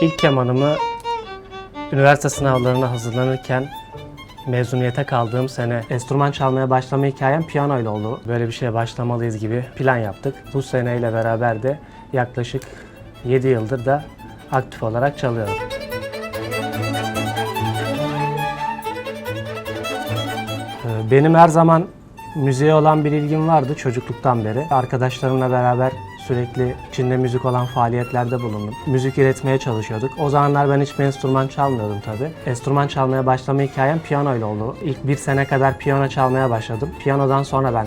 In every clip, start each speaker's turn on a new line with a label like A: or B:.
A: İlk kemanımı üniversite sınavlarına hazırlanırken mezuniyete kaldığım sene enstrüman çalmaya başlama hikayem piyano ile oldu. Böyle bir şeye başlamalıyız gibi plan yaptık. Bu seneyle beraber de yaklaşık 7 yıldır da aktif olarak çalıyorum. Ee, Benim her zaman müziğe olan bir ilgim vardı çocukluktan beri. Arkadaşlarımla beraber sürekli içinde müzik olan faaliyetlerde bulundum. Müzik üretmeye çalışıyorduk. O zamanlar ben hiçbir enstrüman çalmıyordum tabii. Enstrüman çalmaya başlama hikayem piyano ile oldu. İlk bir sene kadar piyano çalmaya başladım. Piyanodan sonra ben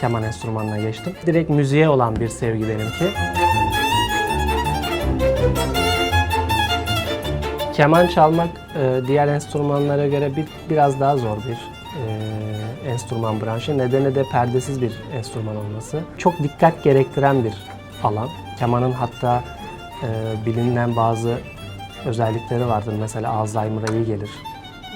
A: keman enstrümanına geçtim. Direkt müziğe olan bir sevgi benimki. Keman çalmak e, diğer enstrümanlara göre bir biraz daha zor bir e, enstrüman branşı. Nedeni de perdesiz bir enstrüman olması. Çok dikkat gerektiren bir alan. Kemanın hatta e, bilinen bazı özellikleri vardır. Mesela Alzheimer'a iyi gelir.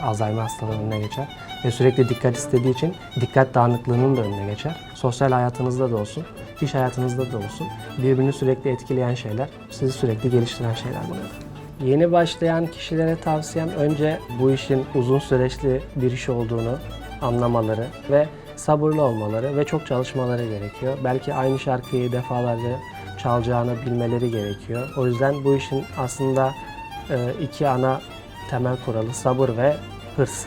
A: Alzheimer hastalığının önüne geçer. Ve sürekli dikkat istediği için dikkat dağınıklığının da önüne geçer. Sosyal hayatınızda da olsun, iş hayatınızda da olsun. Birbirini sürekli etkileyen şeyler, sizi sürekli geliştiren şeyler bunlar. Yeni başlayan kişilere tavsiyem önce bu işin uzun süreçli bir iş olduğunu anlamaları ve sabırlı olmaları ve çok çalışmaları gerekiyor. Belki aynı şarkıyı defalarca çalacağını bilmeleri gerekiyor. O yüzden bu işin aslında e, iki ana temel kuralı sabır ve hırs.